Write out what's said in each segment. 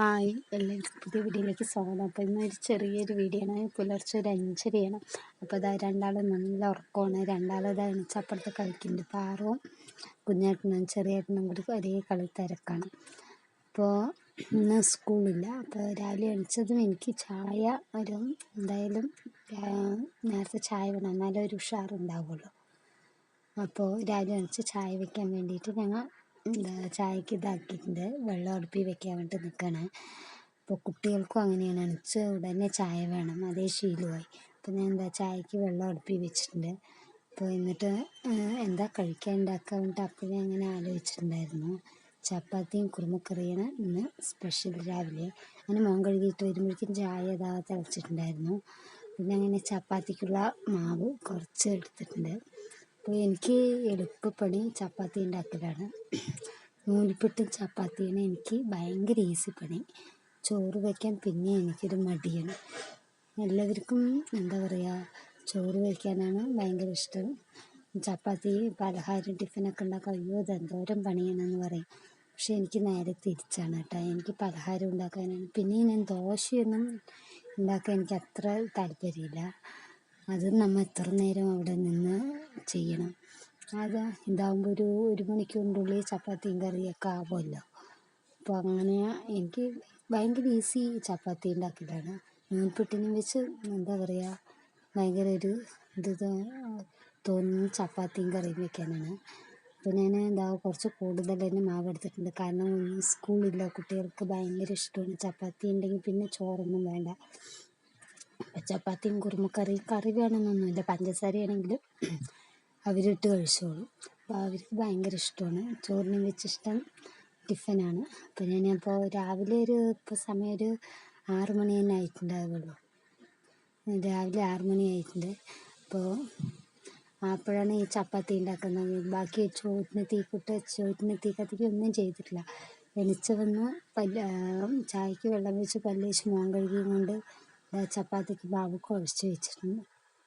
Hi എല്ലാവർക്കും പുതിയ വീഡിയോയിലേക്ക് സ്വാഗതം. അപ്പോൾ ഇന്നൊരു ചെറിയൊരു വീഡിയോ ആണ്. പുലർച്ചെ ഒരു അഞ്ചരയാണ് അപ്പോൾ ഇതാ രണ്ടാളും നല്ല ഉറക്കമാണ്. രണ്ടാളും ഇതാ എണിച്ചപ്പുറത്ത് കളിക്കുന്നുണ്ട്. പാറവും കുഞ്ഞേട്ടനും ചെറിയേട്ടനും കൂടി ഒരേ കളി തിരക്കാണ്. അപ്പോൾ ഇന്ന് സ്കൂളില്ല. അപ്പോൾ രാവിലെ എണിച്ചതും എനിക്ക് ചായ ഒരു എന്തായാലും നേരത്തെ ചായ വേണം. എന്നാലേ ഒരു ഉഷാറുണ്ടാവുള്ളൂ. അപ്പോൾ രാവിലെ എണിച്ച് ചായ വയ്ക്കാൻ വേണ്ടിയിട്ട് ഞങ്ങൾ എന്താ ചായക്ക് ഇതാക്കിയിട്ടുണ്ട്. വെള്ളം അടുപ്പിൽ വെക്കാൻ വേണ്ടി നിൽക്കുകയാണ് അപ്പോൾ കുട്ടികൾക്കും അങ്ങനെയാണ്. എണിച്ച് ഉടനെ ചായ വേണം. അതേ ശീലമായി. അപ്പോൾ ഞാൻ എന്താ ചായക്ക് വെള്ളം അടുപ്പിൽ വെച്ചിട്ടുണ്ട്. അപ്പോൾ എന്നിട്ട് എന്താ കഴിക്കാൻ ഉണ്ടാക്കാൻ വേണ്ടിയിട്ട് അപ്പോഴേ അങ്ങനെ ആലോചിച്ചിട്ടുണ്ടായിരുന്നു. ചപ്പാത്തിയും കുറുമക്കറിയാണ് ഇന്ന് സ്പെഷ്യൽ രാവിലെ. അങ്ങനെ മോൻ കഴുകിയിട്ട് വരുമ്പോഴേക്കും ചായ ഇതാ തിളച്ചിട്ടുണ്ടായിരുന്നു. പിന്നെ അങ്ങനെ ചപ്പാത്തിക്കുള്ള മാവ് കുറച്ച് എടുത്തിട്ടുണ്ട്. അപ്പോൾ എനിക്ക് എളുപ്പപ്പണി ചപ്പാത്തി ഉണ്ടാക്കലാണ്. നൂൽപുട്ടും ചപ്പാത്തിയാണ് എനിക്ക് ഭയങ്കര ഈസി പണി. ചോറ് വയ്ക്കാൻ പിന്നെ എനിക്കൊരു മടിയാണ്. എല്ലാവർക്കും എന്താ പറയുക ചോറ് വയ്ക്കാനാണ് ഭയങ്കര ഇഷ്ടം. ചപ്പാത്തി പലഹാരം ടിഫിനൊക്കെ ഉണ്ടാക്കാൻ അയ്യോ ദന്തോരം പണിയാണെന്ന് പറയും. പക്ഷെ എനിക്ക് നേരെ തിരിച്ചാണ് കേട്ടോ. എനിക്ക് പലഹാരം ഉണ്ടാക്കാനാണ്. പിന്നെ ഞാൻ ദോശയൊന്നും ഉണ്ടാക്കാൻ എനിക്ക് അത്ര താല്പര്യമില്ല. അത് നമ്മൾ എത്ര നേരം അവിടെ നിന്ന് ചെയ്യണം. അത് ഇതാകുമ്പോൾ ഒരു ഒരു മണിക്കൂറിനുള്ളിൽ ചപ്പാത്തിയും കറിയൊക്കെ ആവുമല്ലോ. അപ്പോൾ അങ്ങനെ എനിക്ക് ഭയങ്കര ഈസി ചപ്പാത്തി ഉണ്ടാക്കിയതാണ് നൂൽപുട്ടിനും വെച്ച് എന്താ പറയുക ഭയങ്കര ഒരു ഇത് തോന്നുന്നു ചപ്പാത്തിയും കറിയും വെക്കാനാണ്. അപ്പോൾ ഞാൻ എന്താ കുറച്ച് കൂടുതൽ തന്നെ മാവ് എടുത്തിട്ടുണ്ട്. കാരണം സ്കൂളില്ല കുട്ടികൾക്ക് ഭയങ്കര ഇഷ്ടമാണ് ചപ്പാത്തി ഉണ്ടെങ്കിൽ പിന്നെ ചോറൊന്നും വേണ്ട. ചപ്പാത്തിയും കുറുമക്കറിയും കറി വേണമെന്നൊന്നുമില്ല പഞ്ചസാരയാണെങ്കിലും അവരിട്ട് കഴിച്ചോളും. അപ്പോൾ അവർക്ക് ഭയങ്കര ഇഷ്ടമാണ്. ചോറിനും വെച്ചിഷ്ടം ടിഫിനാണ് അപ്പോൾ ഞാനപ്പോൾ രാവിലെ ഒരു ഇപ്പോൾ സമയം ഒരു ആറ് മണി തന്നെ ആയിട്ടുണ്ടാവുള്ളൂ. രാവിലെ ആറ് മണി ആയിട്ടുണ്ട്. അപ്പോൾ അപ്പോഴാണ് ഈ ചപ്പാത്തി ഉണ്ടാക്കുന്നത്. ബാക്കി ചോറ്റിന് തീക്കിട്ട് ചോറ്റിന് തീ ഒന്നും ചെയ്തിട്ടില്ല. എണിച്ച് വന്ന് പല്ല് ചായക്ക് വെള്ളം വെച്ച് പല്ല് വെച്ച് മോൻ കഴുകിയും കൊണ്ട് ചപ്പാത്തിക്ക് മാവ് കുഴച്ച് വെച്ചിട്ടുണ്ട്.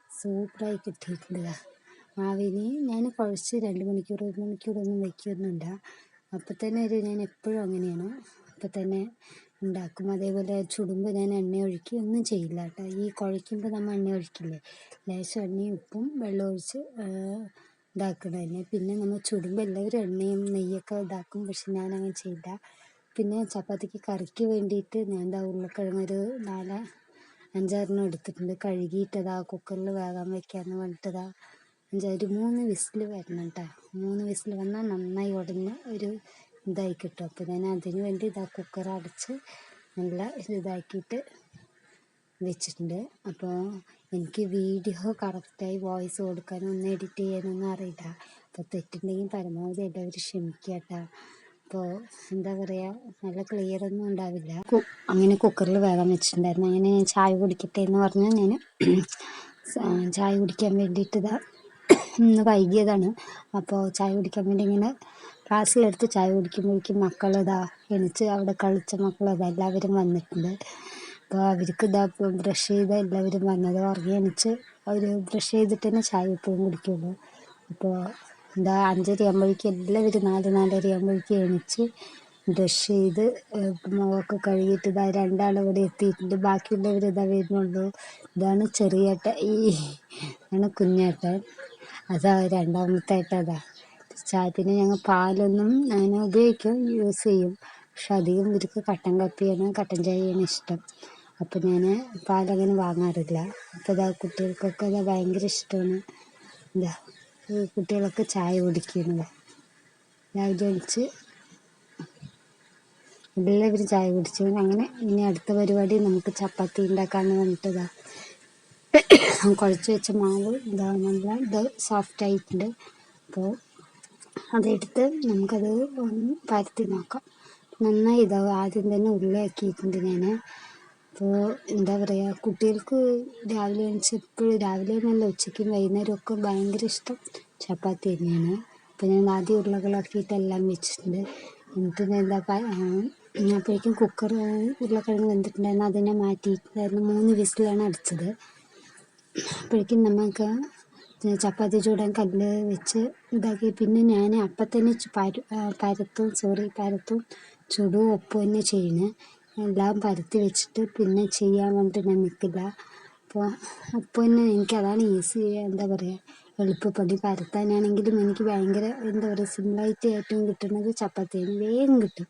സൂപ്പറായി കിട്ടിയിട്ടുണ്ട് മാവിന് ഞാൻ കുഴച്ച് രണ്ട് മണിക്കൂർ ഒരു മണിക്കൂറൊന്നും വയ്ക്കുന്നില്ല അപ്പം തന്നെ ഒരു ഞാൻ എപ്പോഴും അങ്ങനെയാണ്. അപ്പം തന്നെ ഉണ്ടാക്കും. അതേപോലെ ചുടുമ്പോൾ ഞാൻ എണ്ണ ഒഴിക്കുക ഒന്നും ചെയ്യില്ല കേട്ടോ. ഈ കുഴയ്ക്കുമ്പോൾ നമ്മൾ എണ്ണ ഒഴിക്കില്ലേ? ലേശം എണ്ണയും ഉപ്പും വെള്ളം ഒഴിച്ച് ഇതാക്കണം തന്നെ പിന്നെ നമ്മൾ ചുടുമ്പോൾ എല്ലാവരും എണ്ണയും നെയ്യൊക്കെ ഇതാക്കും. പക്ഷെ ഞാൻ അങ്ങനെ ചെയ്യില്ല. പിന്നെ ചപ്പാത്തിക്ക് കറിക്ക് വേണ്ടിയിട്ട് ഞാൻ എന്താ ഉരുളക്കിഴങ്ങ് ഒരു നാല് അഞ്ചാറെണ്ണം എടുത്തിട്ടുണ്ട്. കഴുകിയിട്ടതാ കുക്കറിൽ വേകാൻ വെക്കാമെന്ന് പറഞ്ഞിട്ടതാ. അഞ്ചാറ് മൂന്ന് വിസിൽ വരണം കേട്ടോ മൂന്ന് വിസിൽ വന്നാൽ നന്നായി ഉടഞ്ഞ ഒരു ഇതായി കിട്ടും. അപ്പോൾ ഞാൻ അതിന് വേണ്ടി ഇതാ കുക്കർ അടച്ച് നല്ല ഇതാക്കിയിട്ട് വെച്ചിട്ടുണ്ട്. അപ്പോൾ എനിക്ക് വീഡിയോ കറക്റ്റായി വോയിസ് കൊടുക്കാനൊന്നും എഡിറ്റ് ചെയ്യാനൊന്നും അറിയില്ല. അപ്പോൾ തെറ്റുണ്ടെങ്കിൽ പരമാവധി എല്ലാവരും ക്ഷമിക്കുക കേട്ടോ അപ്പോൾ എന്താ പറയുക നല്ല ക്ലിയർ ഒന്നും ഉണ്ടാവില്ല. അങ്ങനെ കുക്കറിൽ വേഗം വെച്ചിട്ടുണ്ടായിരുന്നു. അങ്ങനെ ഞാൻ ചായ കുടിക്കട്ടെ എന്ന് പറഞ്ഞാൽ ഞാൻ ചായ കുടിക്കാൻ വേണ്ടിയിട്ട് ഇതാ ഇന്ന് വൈകിയതാണ്. അപ്പോൾ ചായ കുടിക്കാൻ വേണ്ടി ഇങ്ങനെ ക്ലാസ്സിലെടുത്ത് ചായ കുടിക്കുമ്പോഴേക്കും മക്കളിതാ എണിച്ച് അവിടെ കളിച്ച മക്കളിതാ എല്ലാവരും വന്നിട്ടുണ്ട്. അപ്പോൾ അവർക്ക് ഇതാ ബ്രഷ് ചെയ്ത് എല്ലാവരും വന്നത്. ഉറങ്ങി എണിച്ച് അവർ ബ്രഷ് ചെയ്തിട്ട് തന്നെ ചായ എപ്പോഴും കുടിക്കുള്ളൂ. അപ്പോൾ എന്താ അഞ്ചര ആകുമ്പോഴേക്കും എല്ലാവരും നാല് നാലര ആകുമ്പോഴേക്കും എണീച്ച് ഡ്രഷ് ചെയ്ത് മുഖമൊക്കെ കഴുകിയിട്ട് ഇതാ രണ്ടാൾ ഇവിടെ എത്തിയിട്ടുണ്ട്. ബാക്കിയുള്ളവർ ഇതാ വരുന്നുള്ളൂ. ഇതാണ് ചെറിയേട്ട ഈ ഇതാണ് കുഞ്ഞേട്ടൻ അതാ രണ്ടാമത്തെ ഏട്ട അതാ. ചായ പിന്നെ ഞങ്ങൾ പാലൊന്നും അങ്ങനെ ഉപയോഗിക്കും യൂസ് ചെയ്യും. പക്ഷെ അധികം ഇവർക്ക് കട്ടൻ കാപ്പിയാണ് കട്ടൻ ചായയാണ് ഇഷ്ടം. അപ്പം ഞാൻ പാലങ്ങനെ വാങ്ങാറില്ല. അപ്പോൾ ഇതാ കുട്ടികൾക്കൊക്കെ ഇതാ ഭയങ്കര ഇഷ്ടമാണ്. എന്താ കുട്ടികളൊക്കെ ചായ കുടിക്കുന്നത് രാവിലെ എണീച്ച് എല്ലാവരും ചായ കുടിച്ചു. അങ്ങനെ ഇനി അടുത്ത പരിപാടി നമുക്ക് ചപ്പാത്തി ഉണ്ടാക്കാമെന്ന് പറഞ്ഞിട്ടതാ. കുഴച്ച് വെച്ച മാവ് ഇതാ നല്ല ഇത് സോഫ്റ്റ് ആയിട്ടുണ്ട്. അപ്പോൾ അതെടുത്ത് നമുക്കത് ഒന്ന് പരത്തി നോക്കാം. നന്നായി ഇതാവും ആദ്യം തന്നെ ഉള്ളിയാക്കിയിട്ടുണ്ട് ഞാൻ അപ്പോൾ എന്താ പറയുക കുട്ടികൾക്ക് രാവിലെ എണീച്ച് എപ്പോഴും രാവിലെ എന്നല്ല ഉച്ചയ്ക്കും വൈകുന്നേരം ഒക്കെ ഭയങ്കര ഇഷ്ടം ചപ്പാത്തി തന്നെയാണ്. അപ്പോൾ ഞാൻ ആദ്യം ഉരുളകളാക്കിയിട്ട് എല്ലാം വെച്ചിട്ടുണ്ട്. എന്നിട്ട് എന്താ അപ്പോഴേക്കും കുക്കർ ഉരുളക്കിഴങ്ങ് വെന്തിട്ടുണ്ടായിരുന്നു. അതിനെ മാറ്റിയിട്ടുണ്ടായിരുന്നു. മൂന്ന് വിസിലാണ് അടിച്ചത്. അപ്പോഴേക്കും നമുക്ക് ചപ്പാത്തി ചൂടാൻ കല്ല് വെച്ച് ഇതാക്കി. പിന്നെ ഞാൻ അപ്പം തന്നെ പരത്തും സോറി പരത്തും ചുടും ഒപ്പം തന്നെ ചെയ്യുന്നത് എല്ലാം പരത്തി വെച്ചിട്ട് പിന്നെ ചെയ്യാൻ വേണ്ടിയിട്ട് ഞാൻ നിൽക്കില്ല. അപ്പോൾ അപ്പോൾ തന്നെ എനിക്ക് അതാണ് ഈസി എന്താ പറയുക എളുപ്പപ്പണി. പരത്താനാണെങ്കിലും എനിക്ക് ഭയങ്കര എന്താ പറയുക സിമ്പിളായിട്ട് ഏറ്റവും കിട്ടുന്നത് ചപ്പാത്തിയാണ്. വേഗം കിട്ടും.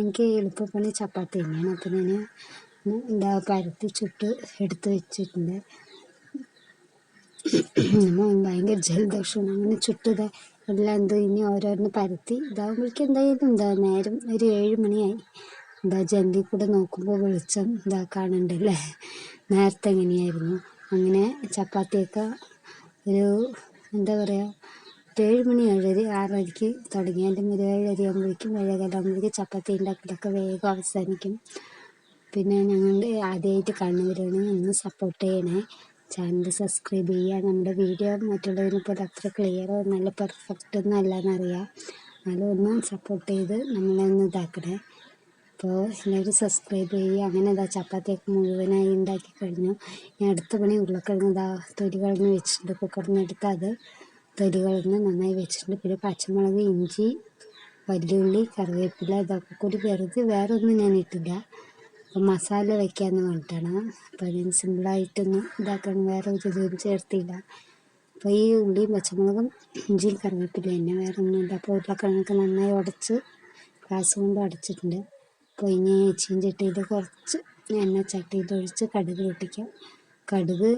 എനിക്ക് എളുപ്പപ്പണി ചപ്പാത്തി തന്നെയാണ്. അപ്പോൾ ഞാൻ എന്താ പരത്തി ചുട്ട് എടുത്ത് വെച്ചിട്ടുണ്ട്. ഭയങ്കര ജലദോഷമാണ്. അങ്ങനെ ചുട്ടത് എല്ലാം എന്തോ ഇനി ഓരോന്ന് പരത്തി. ഇതാകുമ്പോഴേക്കും എന്തായാലും എന്താ നേരം ഒരു ഏഴ് മണിയായി. എന്താ ജനലിൽ കൂടെ നോക്കുമ്പോൾ വെളിച്ചം ഇതാ കാണണ്ടല്ലേ നേരത്തെ എങ്ങനെയായിരുന്നു? അങ്ങനെ ചപ്പാത്തിയൊക്കെ ഒരു എന്താ പറയുക ഏഴ് മണി ഏഴര ആറരയ്ക്ക് തുടങ്ങിയാലും ഒരു ഏഴര ആകുമ്പോഴേക്കും ഏഴരയാകുമ്പോഴേക്കും ചപ്പാത്തി ഉണ്ടാക്കലൊക്കെ വേഗം അവസാനിക്കും. പിന്നെ ഞങ്ങളുടെ ആദ്യമായിട്ട് കാണുന്നവരാണ്. ഒന്ന് സപ്പോർട്ട് ചെയ്യണേ. ചാനൽ സബ്സ്ക്രൈബ് ചെയ്യുക. നമ്മുടെ വീഡിയോ മറ്റുള്ളതിനെ പോലെ അത്ര ക്ലിയറോ നല്ല പെർഫെക്റ്റ് ഒന്നും അല്ലയെന്നറിയാം എന്നാലും ഒന്ന് സപ്പോർട്ട് ചെയ്ത് നമ്മളെ ഒന്ന് ഇതാക്കണേ. അപ്പോൾ എല്ലാവരും സബ്സ്ക്രൈബ് ചെയ്യുക. അങ്ങനെ ഇതാ ചപ്പാത്തിയൊക്കെ മുഴുവനായി ഉണ്ടാക്കി കഴിഞ്ഞു. ഞാൻ അടുത്ത പണി ഉരുളക്കിഴങ്ങ് ഇതാ തൊലി കളഞ്ഞ് വെച്ചിട്ടുണ്ട് കുക്കറിന് എടുത്ത് അത് തൊലി കളഞ്ഞ് നന്നായി വെച്ചിട്ടുണ്ട്. പിന്നെ പച്ചമുളക് ഇഞ്ചി വല്യുള്ളി കറിവേപ്പില ഇതൊക്കെ കൂടി വെറുതെ വേറെ ഒന്നും ഞാൻ ഇട്ടില്ല. അപ്പോൾ മസാല വയ്ക്കാമെന്ന് പറഞ്ഞിട്ടാണ്. അപ്പോൾ അതിന് സിമ്പിളായിട്ടൊന്നും ഇതാക്കണം വേറെ ഒരു ഇതും ചേർത്തില്ല. അപ്പോൾ ഈ ഉള്ളിയും പച്ചമുളകും ഇഞ്ചിയും കറിവേപ്പില തന്നെ വേറെ ഒന്നുമില്ല അപ്പോൾ ഉരുളക്കിഴങ്ങൊക്കെ നന്നായി ഉടച്ച് ഗ്ലാസ് കൊണ്ട് അടച്ചിട്ടുണ്ട്. അപ്പോൾ ഇനി ചട്ടിയിൽ കുറച്ച് എണ്ണ ചട്ടിയിൽ ഒഴിച്ച് കടുക് പൊട്ടിക്കാം. കടുക്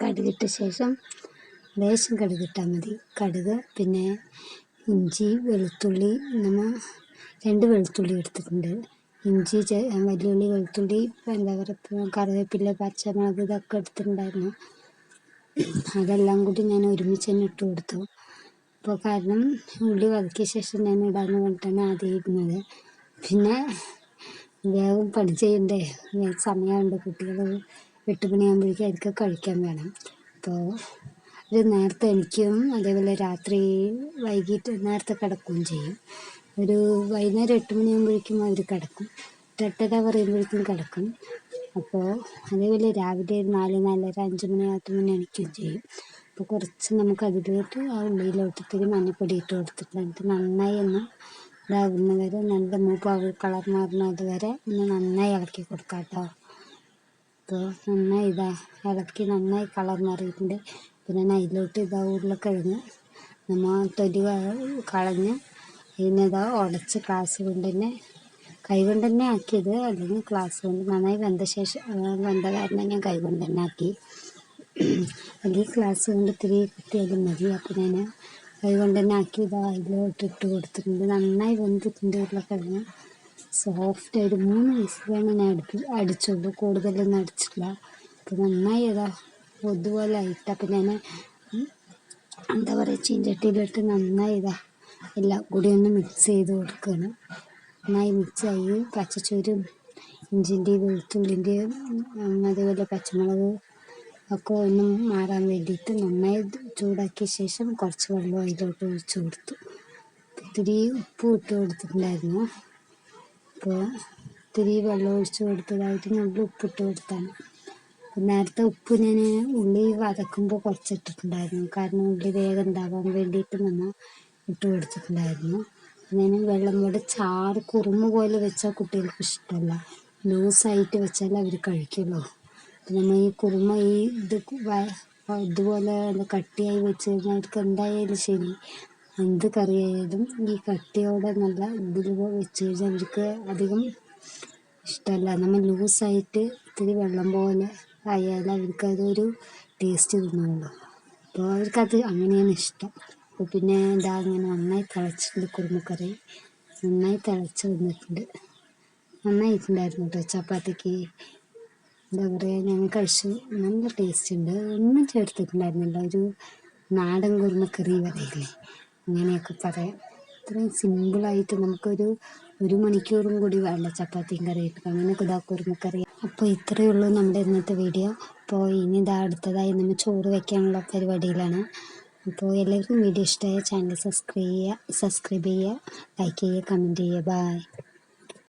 കടുകിട്ട ശേഷം ലേശം കടുകിട്ടാൽ മതി. കടുക് പിന്നെ ഇഞ്ചി വെളുത്തുള്ളി നമ്മൾ രണ്ട് വെളുത്തുള്ളി എടുത്തിട്ടുണ്ട്. ഇഞ്ചി വലിയുള്ളി വെളുത്തുള്ളി എന്താ പറയുക കറിവേപ്പില പച്ചമുളക് ഇതൊക്കെ എടുത്തിട്ടുണ്ടായിരുന്നു. അതെല്ലാം കൂടി ഞാൻ ഒരുമിച്ച് തന്നെ ഇട്ട് കൊടുത്തു. അപ്പോൾ കാരണം ഉള്ളി വതക്കിയ ശേഷം ഞാൻ ഇടാമെന്ന് പറഞ്ഞിട്ടാണ് ആദ്യം ഇടുന്നത്. പിന്നെ വേഗം പണി ചെയ്യണ്ടേ സമയമുണ്ട് കുട്ടികൾ എട്ട് മണിയാകുമ്പോഴേക്കും അവർക്ക് കഴിക്കാൻ വേണം. അപ്പോൾ ഒരു നേരത്തെ എനിക്കും അതേപോലെ രാത്രി വൈകിട്ട് നേരത്തെ കിടക്കുകയും ചെയ്യും. ഒരു വൈകുന്നേരം എട്ട് മണിയാകുമ്പോഴേക്കും അവർ കിടക്കും. എട്ടര പറയുമ്പോഴേക്കും കിടക്കും. അപ്പോൾ അതേപോലെ രാവിലെ നാല് നാലര അഞ്ച് മണി ആറ് മണി എണിക്കുകയും ചെയ്യും. അപ്പോൾ കുറച്ച് നമുക്ക് അതിലോട്ട് ആ ഉള്ളിയിലോട്ട് ഇത്തിരി മഞ്ഞൾപ്പൊടി ഇട്ട് കൊടുത്തിട്ട് എന്നിട്ട് നന്നായി ഒന്ന് ഇതാകുന്ന വരെ നല്ല മൂപ്പാവ് കളർ മാറുന്നത് വരെ ഒന്ന് നന്നായി ഇളക്കി കൊടുക്കാം കേട്ടോ അപ്പോൾ നന്നായി ഇതാ ഇളക്കി നന്നായി കളർ മാറിയിട്ടുണ്ട്. പിന്നെ അതിലോട്ട് ഇതാ ഉരുളക്കിഴങ്ങ് നമ്മൾ തൊലി കളഞ്ഞ് ഇതിനിതാ ഉടച്ച് ക്ലാസ് കൊണ്ട് തന്നെ കൈ കൊണ്ട് തന്നെ ആക്കിയത്. അല്ലെങ്കിൽ ഗ്ലാസ് കൊണ്ട് നന്നായി വെന്ത ശേഷം വെന്ത കാരണം ഞാൻ കൈ കൊണ്ട് തന്നെ ആക്കി. അല്ലെങ്കിൽ ക്ലാസ് കൊണ്ട് ഇത്തിരി കുത്തിയാലും മതി. അപ്പോൾ ഞാൻ കൈ കൊണ്ട് തന്നെ ആക്കി ഇതാ അതിലോട്ട് ഇട്ട് കൊടുത്തിട്ടുണ്ട്. നന്നായി വെന്തിട്ടുണ്ട് ഉരുളക്കിഴങ്ങ്. സോഫ്റ്റ് ആയിട്ട് മൂന്ന് വിസിലാണ് ഞാൻ അടുപ്പി അടിച്ചുള്ളൂ. കൂടുതലൊന്നും അടിച്ചില്ല അപ്പോൾ നന്നായി അതാ പൊതുപോലെ ആയിട്ട്. അപ്പം ഞാൻ എന്താ പറയുക ചീഞ്ചട്ടിയിലിട്ട് നന്നായി ഇതാ എല്ലാം കൂടി ഒന്ന് മിക്സ് ചെയ്ത് കൊടുക്കണം. നന്നായി മിക്സ് മിക്സായി പച്ചച്ചോരും ഇഞ്ചിന്റെയും വെളുത്തുള്ളിന്റെയും അതേപോലെ പച്ചമുളക് ഒക്കെ ഒന്ന് മാറാൻ വേണ്ടിയിട്ട് നന്നായി ചൂടാക്കിയ ശേഷം കുറച്ച് വെള്ളം അതിലോട്ട് ഒഴിച്ച് കൊടുത്തു. ഇത്തിരി ഉപ്പ് ഇട്ട് കൊടുത്തിട്ടുണ്ടായിരുന്നു. അപ്പോൾ ഇത്തിരി വെള്ളം ഒഴിച്ച് കൊടുത്തതായിട്ട് നല്ല ഉപ്പിട്ട് കൊടുത്താണ്. നേരത്തെ ഉപ്പ് ഞാൻ ഉള്ളി വതക്കുമ്പോൾ കുറച്ചിട്ടിട്ടുണ്ടായിരുന്നു. കാരണം ഉള്ളി വേഗം ഉണ്ടാവാൻ വേണ്ടിയിട്ട് നമ്മൾ ഇട്ട് കൊടുത്തിട്ടുണ്ടായിരുന്നു. ഞാൻ വെള്ളം കൂടെ ചാറ് കുറുമ പോലെ വെച്ചാൽ കുട്ടികൾക്ക് ഇഷ്ടമല്ല. ലൂസായിട്ട് വെച്ചാൽ അവർ കഴിക്കുള്ളൂ. നമ്മൾ ഈ കുറുമ ഈ ഇത് ഇതുപോലെ കട്ടിയായി വെച്ച് കഴിഞ്ഞാൽ അവർക്ക് എന്തായാലും ശരി. എന്ത് കറിയായാലും ഈ കട്ടിയോടെ നല്ല ഇതിൽ വെച്ച് കഴിഞ്ഞാൽ അവർക്ക് അധികം ഇഷ്ടമല്ല. നമ്മൾ ലൂസായിട്ട് ഇത്തിരി വെള്ളം പോലെ ആയാൽ അവർക്ക് അതൊരു ടേസ്റ്റ് തിന്നുള്ളൂ. അപ്പോൾ അവർക്കത് അങ്ങനെയാണ് ഇഷ്ടം. അപ്പോൾ പിന്നെ എന്താ അങ്ങനെ നന്നായി തിളച്ചിട്ടുണ്ട് കുറുമക്കറി. നന്നായി തിളച്ച് വന്നിട്ടുണ്ട്. നന്നായിട്ടുണ്ടായിരുന്നു കേട്ടോ ചപ്പാത്തിക്ക്. എന്താ പറയുക ഞങ്ങൾ കഴിച്ചു. നല്ല ടേസ്റ്റ് ഉണ്ട്. ഒന്നും ചേർത്തിട്ടുണ്ടായിരുന്നില്ല. ഒരു നാടൻ കുറുമക്കറി പറയില്ലേ അങ്ങനെയൊക്കെ പറയാം. ഇത്രയും സിമ്പിളായിട്ട് നമുക്കൊരു ഒരു മണിക്കൂറും കൂടി വേണ്ട. ചപ്പാത്തിയും കറിയിട്ട് അങ്ങനെയൊക്കെ ഇതാ കുറുമക്കറി. അപ്പോൾ ഇത്രയേ ഉള്ളൂ നമ്മുടെ ഇന്നത്തെ വീഡിയോ അപ്പോൾ ഇനി ഇതാ അടുത്തതായി നമ്മൾ ചോറ് വയ്ക്കാനുള്ള പരിപാടിയിലാണ്. അപ്പോൾ എല്ലാവർക്കും വീഡിയോ ഇഷ്ടമായ ചാനൽ സബ്സ്ക്രൈബ് ചെയ്യുക സബ്സ്ക്രൈബ് ചെയ്യുക ലൈക്ക് ചെയ്യുക കമന്റ് ചെയ്യുക. ബായ്